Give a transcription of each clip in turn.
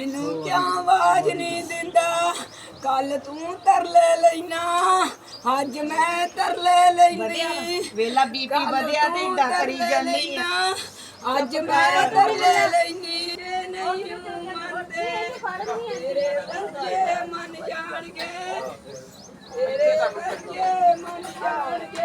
ਮੈਨੂੰ ਕਿਉਂ ਆਵਾਜ਼ ਨਹੀਂ ਦਿੰਦਾ? ਕੱਲ ਤੂੰ ਤਰਲੇ ਲੈਣਾ ਅੱਜ ਮੈਂ ਤਰਲੇ ਲੈਂਦੀ। ਵੇਲਾ ਬੀਪੀ ਵਧਿਆ ਤੇ ਏਦਾਂ ਕਰੀ ਜਾਂਦੀ ਅੱਜ ਮੈਂ ਤਰਲੇ ਲੈਣੀ ਨਹੀਂ ਮੰਨਦੇ ਤੇਰੇ ਬੱਚੇ ਮੰਨ ਜਾਣਗੇ। ਤੇਰੇ ਬੱਚੇ ਮੰਨ ਜਾਣਗੇ।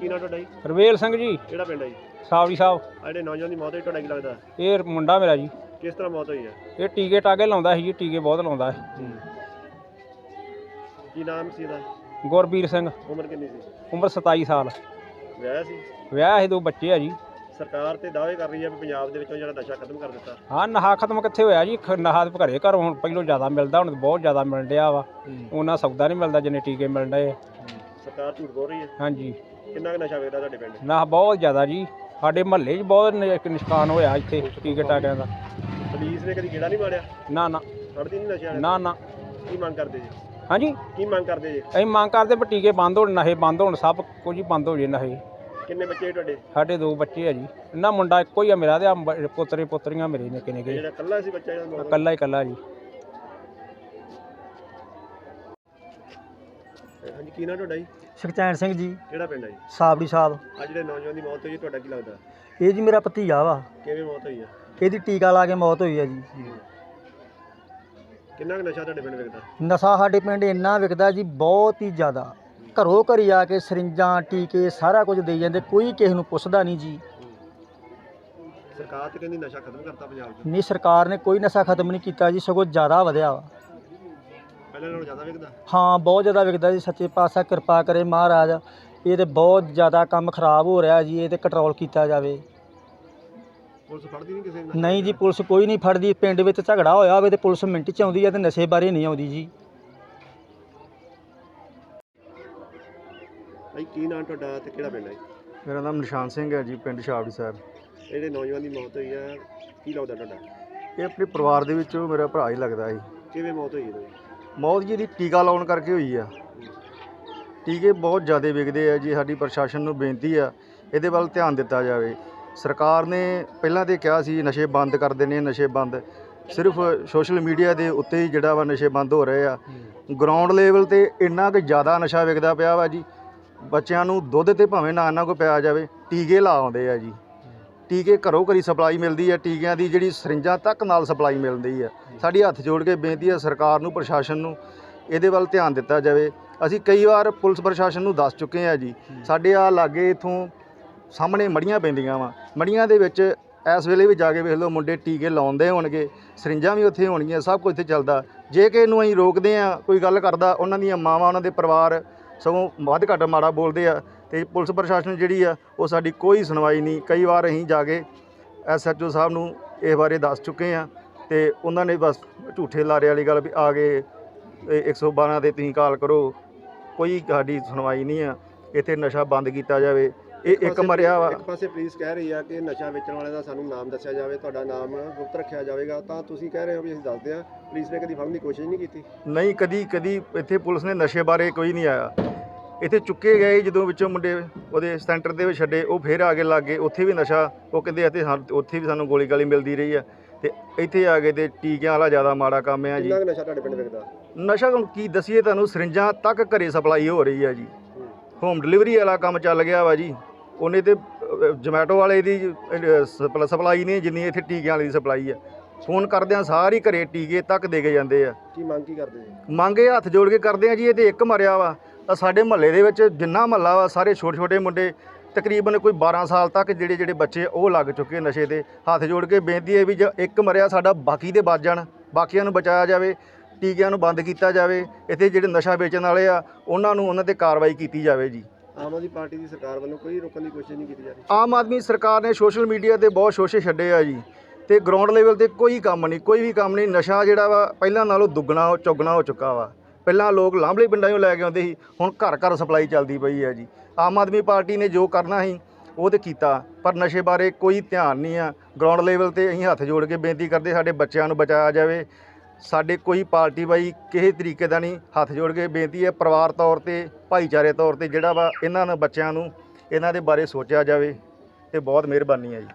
ਕੀ ਨਾਮ ਤੁਹਾਡਾ ਜੀ? ਰਵੇਲ ਸਿੰਘ ਜੀ। ਕਿਹੜਾ ਪਿੰਡ ਹੈ ਜੀ? ਸਾਵੜੀ ਸਾਹਿਬ। ਆ ਜਿਹੜੇ ਨੌਜਵਾਨ ਦੀ ਮੌਤ ਹੋਈ ਤੁਹਾਡਾ ਕੀ ਲੱਗਦਾ? ਇਹ ਮੁੰਡਾ ਮੇਰਾ ਜੀ। ਕਿਸ ਤਰ੍ਹਾਂ ਮੌਤ ਹੋਈ ਹੈ? ਇਹ ਟੀਕੇ ਟਾਕੇ ਲਾਉਂਦਾ ਸੀ ਜੀ ਟੀਕੇ ਬਹੁਤ ਲਾਉਂਦਾ ਹੈ ਕੀ ਨਾਮ ਸੀ ਇਹਦਾ? ਗੁਰਬੀਰ ਸਿੰਘ। ਉਮਰ ਕਿੰਨੀ ਸੀ? ਉਮਰ 27 ਸਾਲ। ਵਿਆਹ ਸੀ? ਵਿਆਹ ਹੈ ਦੋ ਬੱਚੇ ਆ ਜੀ। ਸਰਕਾਰ ਤੇ ਦਾਅਵੇ ਕਰ ਰਹੀ ਹੈ ਵੀ ਪੰਜਾਬ ਦੇ ਵਿੱਚੋਂ ਜਿਹੜਾ ਨਸ਼ਾ ਖਤਮ ਕਰ ਦਿੱਤਾ। ਹਾਂ ਨਹਾ ਖਤਮ ਕਿੱਥੇ ਹੋਇਆ ਜੀ? ਖ- ਨਹਾ ਤੇ ਘਰੇ ਘਰ ਹੁਣ ਪਹਿਲੋਂ ਜ਼ਿਆਦਾ ਮਿਲਦਾ ਹੁਣ ਬਹੁਤ ਜ਼ਿਆਦਾ ਮਿਲ ਰਿਹਾ ਵਾ। ਉਹਨਾਂ ਸੌਦਾ ਨਹੀਂ ਮਿਲਦਾ ਜਿੰਨੇ ਟੀਕੇ ਮਿਲ ਰਹੇ ਆ। ਸਰਕਾਰ ਝੂਠ ਬੋਲ ਰਹੀ ਹੈ? ਹਾਂਜੀ। ਕਿੰਨਾ ਕੁ ਨਸ਼ਾ ਵੇਚਦਾ ਤੁਹਾਡੇ ਪਿੰਡ? ਨਹਾ ਬਹੁਤ ਜ਼ਿਆਦਾ ਜੀ। ਸਾਡੇ ਮਹੱਲੇ 'ਚ ਬਹੁਤ ਨ- ਨੁਕਸਾਨ ਹੋਇਆ ਇੱਥੇ ਟੀਕੇ ਟਾਕਿਆਂ ਦਾ ਪੁਲਿਸ ਨੇ ਕਦੀ ਗੇੜਾ ਨਹੀਂ ਮਾਰਿਆ? ਨਾ ਨਾ। ਫੜਦੀ ਨਹੀਂ ਨਸ਼ੇ ਵਾਲੇ? ਨਾ ਨਾ। ਕੀ ਮੰਗ ਕਰਦੇ ਜੀ? ਹਾਂਜੀ? ਕੀ ਮੰਗ ਕਰਦੇ ਜੀ? ਅਸੀਂ ਮੰਗ ਕਰਦੇ ਵੀ ਟੀਕੇ ਬੰਦ ਹੋਣ ਨਸ਼ੇ ਬੰਦ ਹੋਣ ਸਭ ਕੁਝ ਹੀ ਬੰਦ ਹੋ ਜੇ ਨਸ਼ੇ। ਕਿੰਨੇ ਬੱਚੇ ਤੁਹਾਡੇ? ਸਾਡੇ ਦੋ ਬੱਚੇ ਆ ਜੀ। ਇਹਨਾਂ ਮੁੰਡਾ ਇੱਕੋ ਹੀ ਆ ਮੇਰਾ ਤੇ ਆ ਪੁੱਤਰੇ ਪੁੱਤਰੀਆਂ ਮੇਰੇ ਨਿੱਕੇ ਨਿੱਕੇ ਜਿਹੜਾ ਕੱਲਾ ਸੀ ਬੱਚਾ ਜਿਹੜਾ ਮੌਤ? ਇਕੱਲਾ ਹੀ ਇਕੱਲਾ ਜੀ। ਹਾਂਜੀ ਕੀ ਨਾਮ ਤੁਹਾਡਾ ਜੀ? ਸੁਖਚੈਨ ਸਿੰਘ ਜੀ। ਕਿਹੜਾ ਪਿੰਡ ਹੈ ਜੀ? ਸਾਬੜੀ ਸਾਹਿਬ। ਆ ਜਿਹੜੇ ਨੌਜਵਾਨ ਦੀ ਮੌਤ ਹੋਈ ਹੈ, ਤੁਹਾਡਾ ਕੀ ਲੱਗਦਾ? ਇਹ ਜੀ ਮੇਰਾ ਭਤੀਜਾ ਵਾ। ਕਿਵੇਂ ਮੌਤ ਹੋਈ ਹੈ ਇਹਦੀ ਟੀਕਾ ਲਾ ਕੇ ਮੌਤ ਹੋਈ ਹੈ ਜੀ। ਕਿੰਨਾ ਕੁ ਨਸ਼ਾ ਤੁਹਾਡੇ ਪਿੰਡ ਵਿਕਦਾ? ਨਸ਼ਾ ਸਾਡੇ ਪਿੰਡ ਇੰਨਾ ਵਿਕਦਾ ਜੀ ਬਹੁਤ ਹੀ ਜ਼ਿਆਦਾ। ਘਰੋਂ ਘਰੀ ਆ ਕੇ ਸਰਿੰਜਾਂ ਟੀਕੇ ਸਾਰਾ ਕੁਝ ਦੇਈ ਜਾਂਦੇ ਕੋਈ ਕਿਸੇ ਨੂੰ ਪੁੱਛਦਾ ਨਹੀਂ ਜੀ। ਸਰਕਾਰ ਤੇ ਕਹਿੰਦੀ ਨਸ਼ਾ ਖਤਮ ਕਰਤਾ ਪੰਜਾਬ 'ਚ। ਨਹੀਂ ਸਰਕਾਰ ਨੇ ਕੋਈ ਨਸ਼ਾ ਖਤਮ ਨਹੀਂ ਕੀਤਾ ਜੀ ਸਗੋਂ ਜ਼ਿਆਦਾ ਵਧਿਆ ਵਾ। ਪਹਿਲਾਂ ਨਾਲੋਂ ਜ਼ਿਆਦਾ ਵਿਕਦਾ? ਹਾਂ ਬਹੁਤ ਜ਼ਿਆਦਾ ਵਿਕਦਾ ਜੀ ਸੱਚੇ ਪਾਤਸ਼ਾਹ ਕਿਰਪਾ ਕਰੇ ਮਹਾਰਾਜ। ਇਹ ਤੇ ਬਹੁਤ ਜ਼ਿਆਦਾ ਕੰਮ ਖਰਾਬ ਹੋ ਰਿਹਾ ਜੀ ਇਹ ਤੇ ਕੰਟਰੋਲ ਕੀਤਾ ਜਾਵੇ। ਪੁਲਿਸ ਫੜਦੀ ਨਹੀਂ ਕਿਸੇ ਨੂੰ ਨਹੀਂ ਜੀ ਪੁਲਿਸ ਕੋਈ ਨਹੀਂ ਫੜਦੀ। ਪਿੰਡ ਵਿੱਚ ਝਗੜਾ ਹੋਇਆ ਹੋਵੇ ਤੇ ਪੁਲਿਸ ਮਿੰਟ 'ਚ ਆਉਂਦੀ ਹੈ ਤੇ ਨਸ਼ੇ ਬਾਰੇ ਨਹੀਂ ਆਉਂਦੀ ਜੀ। ਭਾਈ ਕੀ ਨਾਮ ਤੁਹਾਡਾ ਤੇ ਕਿਹੜਾ ਪਿੰਡ ਹੈ? ਮੇਰਾ ਨਾਮ ਨਿਸ਼ਾਨ ਸਿੰਘ ਹੈ ਜੀ ਪਿੰਡ ਸ਼ਾਵੜੀ ਸਾਹਿਬ। ਜਿਹੜੇ ਨੌਜਵਾਨ ਦੀ ਮੌਤ ਹੋਈ ਹੈ ਕੀ ਲੱਗਦਾ ਤੁਹਾਡਾ? ਇਹ ਆਪਣੇ ਪਰਿਵਾਰ ਦੇ ਵਿੱਚੋਂ ਮੇਰਾ ਭਰਾ ਹੀ ਲੱਗਦਾ ਸੀ। ਕਿਵੇਂ ਮੌਤ ਹੋਈ ਇਹਦੀ? ਮੌਤ ਜੀ ਦੀ ਟੀਕਾ ਲਾਉਣ ਕਰਕੇ ਹੋਈ ਆ। ਟੀਕੇ ਬਹੁਤ ਜ਼ਿਆਦਾ ਵਿਕਦੇ ਆ ਜੀ, ਸਾਡੀ ਪ੍ਰਸ਼ਾਸਨ ਨੂੰ ਬੇਨਤੀ ਆ, ਇਹਦੇ ਵੱਲ ਧਿਆਨ ਦਿੱਤਾ ਜਾਵੇ। ਸਰਕਾਰ ਨੇ ਪਹਿਲਾਂ ਤੇ ਕਿਹਾ ਸੀ, ਨਸ਼ੇ ਬੰਦ ਕਰ ਦੇਣੇ ਨਸ਼ੇ ਬੰਦ। ਸਿਰਫ ਸੋਸ਼ਲ ਮੀਡੀਆ ਦੇ ਉੱਤੇ ਹੀ ਜਿਹੜਾ ਵਾ ਨਸ਼ੇ ਬੰਦ ਹੋ ਰਹੇ ਆ। ਗਰਾਊਂਡ ਲੈਵਲ ਤੇ ਇੰਨਾ ਕੁ ਜ਼ਿਆਦਾ ਨਸ਼ਾ ਵਿਕਦਾ ਪਿਆ ਵਾ ਜੀ, ਬੱਚਿਆਂ ਨੂੰ ਦੁੱਧ ਤੇ ਭਾਵੇਂ ਨਾ ਇਹਨਾਂ ਕੋ ਪਿਆ ਜਾਵੇ, ਟੀਕੇ ਲਾ ਆਉਂਦੇ ਆ ਜੀ। ਟੀਕੇ ਘਰੋਂ ਘਰੀ ਸਪਲਾਈ ਮਿਲਦੀ ਹੈ ਟੀਕਿਆਂ ਦੀ ਜਿਹੜੀ ਸਰਿੰਜਾਂ ਤੱਕ ਨਾਲ ਸਪਲਾਈ ਮਿਲਦੀ ਹੈ। ਸਾਡੀ ਹੱਥ ਜੋੜ ਕੇ ਬੇਨਤੀ ਹੈ ਸਰਕਾਰ ਨੂੰ ਪ੍ਰਸ਼ਾਸਨ ਨੂੰ ਇਹਦੇ ਵੱਲ ਧਿਆਨ ਦਿੱਤਾ ਜਾਵੇ। ਅਸੀਂ ਕਈ ਵਾਰ ਪੁਲਿਸ ਪ੍ਰਸ਼ਾਸਨ ਨੂੰ ਦੱਸ ਚੁੱਕੇ ਹਾਂ ਜੀ ਸਾਡੇ ਆ ਲਾਗੇ ਇਥੋਂ ਸਾਹਮਣੇ ਮੜੀਆਂ ਪੈਂਦੀਆਂ ਵਾ। ਮੜੀਆਂ ਦੇ ਵਿੱਚ ਇਸ ਵੇਲੇ ਵੀ ਜਾ ਕੇ ਵੇਖ ਲਓ ਮੁੰਡੇ ਟੀਕੇ ਲਾਉਂਦੇ ਹੋਣਗੇ ਸਰਿੰਜਾਂ ਵੀ ਉੱਥੇ ਹੋਣਗੀਆਂ ਸਭ ਕੁਝ ਇੱਥੇ ਚੱਲਦਾ। ਜੇ ਕਿ ਇਹਨੂੰ ਅਸੀਂ ਰੋਕਦੇ ਆ ਕੋਈ ਗੱਲ ਕਰਦਾ ਉਹਨਾਂ ਦੀਆਂ ਮਾਵਾਂ ਉਹਨਾਂ ਦੇ ਪਰਿਵਾਰ ਸਗੋਂ ਵੱਧ ਘੱਟ ਮਾੜਾ ਬੋਲਦੇ ਆ ਤੇ ਪੁਲਿਸ ਪ੍ਰਸ਼ਾਸਨ ਜਿਹੜੀ ਆ ਉਹ ਸਾਡੀ ਕੋਈ ਸੁਣਵਾਈ ਨਹੀਂ। ਕਈ ਵਾਰ ਅਸੀਂ ਜਾ ਕੇ ਐਸਐਚਓ ਸਾਹਿਬ ਨੂੰ ਇਸ ਬਾਰੇ ਦੱਸ ਚੁੱਕੇ ਆ ਤੇ ਉਹਨਾਂ ਨੇ ਬਸ ਝੂਠੇ ਲਾਰੇ ਵਾਲੀ ਗੱਲ ਵੀ ਆ ਗਏ ਇਹ 112 ਤੇ ਤੁਸੀਂ ਕਾਲ ਕਰੋ ਕੋਈ ਸਾਡੀ ਸੁਣਵਾਈ ਨਹੀਂ ਆ। ਇੱਥੇ ਨਸ਼ਾ ਬੰਦ ਕੀਤਾ ਜਾਵੇ। ਇਹ ਇੱਕ ਮਰਿਆ ਵਾ। ਇੱਕ ਪਾਸੇ ਪੁਲਿਸ ਕਹਿ ਰਹੀ ਆ ਕਿ ਨਸ਼ਾ ਵੇਚਣ ਵਾਲੇ ਦਾ ਸਾਨੂੰ ਨਾਮ ਦੱਸਿਆ ਜਾਵੇ ਤੁਹਾਡਾ ਨਾਮ ਗੁਪਤ ਰੱਖਿਆ ਜਾਵੇਗਾ। ਤਾਂ ਤੁਸੀਂ ਕਹਿ ਰਹੇ ਹੋ ਵੀ ਅਸੀਂ ਦੱਸਦੇ ਆ ਪੁਲਿਸ ਨੇ ਕਦੀ ਫੜਨ ਦੀ ਕੋਸ਼ਿਸ਼ ਨਹੀਂ ਕੀਤੀ? ਨਹੀਂ ਕਦੀ ਕਦੀ ਇੱਥੇ ਪੁਲਿਸ ਨੇ ਨਸ਼ੇ ਬਾਰੇ ਕੋਈ ਨਹੀਂ ਆਇਆ। ਇੱਥੇ ਚੁੱਕੇ ਗਏ ਜਦੋਂ ਵਿੱਚੋਂ ਮੁੰਡੇ ਉਹਦੇ ਸੈਂਟਰ ਦੇ ਵਿੱਚ ਛੱਡੇ ਉਹ ਫੇਰ ਆ ਕੇ ਲੱਗ ਗਏ। ਉੱਥੇ ਵੀ ਨਸ਼ਾ ਉਹ ਕਹਿੰਦੇ ਅਤੇ ਉੱਥੇ ਵੀ ਸਾਨੂੰ ਗੋਲੀ ਗਾਲੀ ਮਿਲਦੀ ਰਹੀ ਆ। ਤੇ ਇੱਥੇ ਆ ਕੇ ਤੇ ਟੀਕਿਆਂ ਵਾਲਾ ਜ਼ਿਆਦਾ ਮਾੜਾ ਕੰਮ ਆ ਜੀ। ਕਿੰਨਾ ਨਸ਼ਾ ਤੁਹਾਡੇ ਪਿੰਡ ਵਿਕਦਾ? ਨਸ਼ਾ ਹੁਣ ਕੀ ਦਸੀਏ ਤੁਹਾਨੂੰ ਸਰਿੰਜਾਂ ਤੱਕ ਘਰੇ ਸਪਲਾਈ ਹੋ ਰਹੀ ਆ ਜੀ। ਹੋਮ ਡਿਲੀਵਰੀ ਵਾਲਾ ਕੰਮ ਚੱਲ ਗਿਆ ਵਾ ਜੀ। ਉਹਨੇ ਤੇ ਜਮੈਟੋ ਵਾਲੇ ਦੀ ਸਪਲਾਈ ਨਹੀਂ ਜਿੰਨੀ ਇੱਥੇ ਟੀਕਿਆਂ ਵਾਲੀ ਸਪਲਾਈ ਆ। ਫੋਨ ਕਰਦਿਆਂ ਸਾਰੀ ਘਰੇ ਟੀਕੇ ਤੱਕ ਦੇ ਕੇ ਜਾਂਦੇ ਆ। ਕੀ ਮੰਗ ਕੀ ਕਰਦੇ ਜੀ? ਮੰਗੇ ਹੱਥ ਜੋੜ ਕੇ ਕਰਦੇ ਆ ਜੀ ਇਹ ਤੇ ਇੱਕ ਮਰਿਆ ਵਾ। ਤਾਂ ਸਾਡੇ ਮਹੱਲੇ ਦੇ ਵਿੱਚ ਜਿੰਨਾ ਮਹੱਲਾ ਵਾ ਸਾਰੇ ਛੋਟੇ ਛੋਟੇ ਮੁੰਡੇ ਤਕਰੀਬਨ ਕੋਈ 12 ਸਾਲ ਤੱਕ ਜਿਹੜੇ ਜਿਹੜੇ ਬੱਚੇ ਉਹ ਲੱਗ ਚੁੱਕੇ ਨਸ਼ੇ ਤੇ ਹੱਥ ਜੋੜ ਕੇ ਬੇਨਤੀ ਹੈ ਵੀ ਜੇ ਇੱਕ ਮਰਿਆ ਸਾਡਾ ਬਾਕੀ ਦੇ ਬਚ ਜਾਣ ਬਾਕੀਆਂ ਨੂੰ ਬਚਾਇਆ ਜਾਵੇ ਟੀਕਿਆਂ ਨੂੰ ਬੰਦ ਕੀਤਾ ਜਾਵੇ ਇੱਥੇ ਜਿਹੜੇ ਨਸ਼ਾ ਵੇਚਣ ਵਾਲੇ ਆ ਉਹਨਾਂ ਨੂੰ ਉਹਨਾਂ ਤੇ ਕਾਰਵਾਈ ਕੀਤੀ ਜਾਵੇ ਜੀ। ਆਮ ਆਦਮੀ ਪਾਰਟੀ ਦੀ ਸਰਕਾਰ ਵੱਲੋਂ ਕੋਈ ਰੋਕਣ ਦੀ ਕੋਸ਼ਿਸ਼ ਨਹੀਂ ਕੀਤੀ ਜਾ ਰਹੀ? ਆਮ ਆਦਮੀ ਸਰਕਾਰ ਨੇ ਸੋਸ਼ਲ ਮੀਡੀਆ ਤੇ ਬਹੁਤ ਸ਼ੋਸ਼ੇ ਛੱਡੇ ਆ ਜੀ ਤੇ ਗਰਾਊਂਡ ਲੈਵਲ ਤੇ ਕੋਈ ਕੰਮ ਨਹੀਂ ਕੋਈ ਵੀ ਕੰਮ ਨਹੀਂ ਨਸ਼ਾ ਜਿਹੜਾ ਵਾ ਪਹਿਲਾਂ ਨਾਲੋਂ ਦੁੱਗਣਾ ਚੌਗਣਾ ਹੋ ਚੁੱਕਾ ਵਾ। ਪਹਿਲਾਂ ਲੋਕ ਲਾਂਭਲੇ ਪਿੰਡਾਂ 'ਚੋਂ ਲੈ ਕੇ ਆਉਂਦੇ ਸੀ, ਹੁਣ ਘਰ ਘਰ ਸਪਲਾਈ ਚੱਲਦੀ ਪਈ ਹੈ ਜੀ। ਆਮ ਆਦਮੀ ਪਾਰਟੀ ਨੇ ਜੋ ਕਰਨਾ ਸੀ, ਉਹ ਤੇ ਕੀਤਾ, ਪਰ ਨਸ਼ੇ ਬਾਰੇ ਕੋਈ ਧਿਆਨ ਨਹੀਂ ਆ। ਗਰਾਊਂਡ ਲੈਵਲ ਤੇ ਅਸੀਂ ਹੱਥ ਜੋੜ ਕੇ ਬੇਨਤੀ ਕਰਦੇ ਸਾਡੇ ਬੱਚਿਆਂ ਨੂੰ ਬਚਾਇਆ ਜਾਵੇ। ਸਾਡੇ ਕੋਈ ਪਾਰਟੀ ਬਾਈ ਕਿਸੇ ਤਰੀਕੇ ਦਾ ਨਹੀਂ, ਹੱਥ ਜੋੜ ਕੇ ਬੇਨਤੀ ਹੈ, ਪਰਿਵਾਰ ਤੌਰ ਤੇ, ਭਾਈਚਾਰੇ ਤੌਰ ਤੇ ਜਿਹੜਾ ਵਾ ਇਹਨਾਂ ਨੂੰ, ਬੱਚਿਆਂ ਨੂੰ ਇਹਨਾਂ ਦੇ ਬਾਰੇ ਸੋਚਿਆ ਜਾਵੇ, ਤੇ ਬਹੁਤ ਮਿਹਰਬਾਨੀ ਹੈ ਜੀ।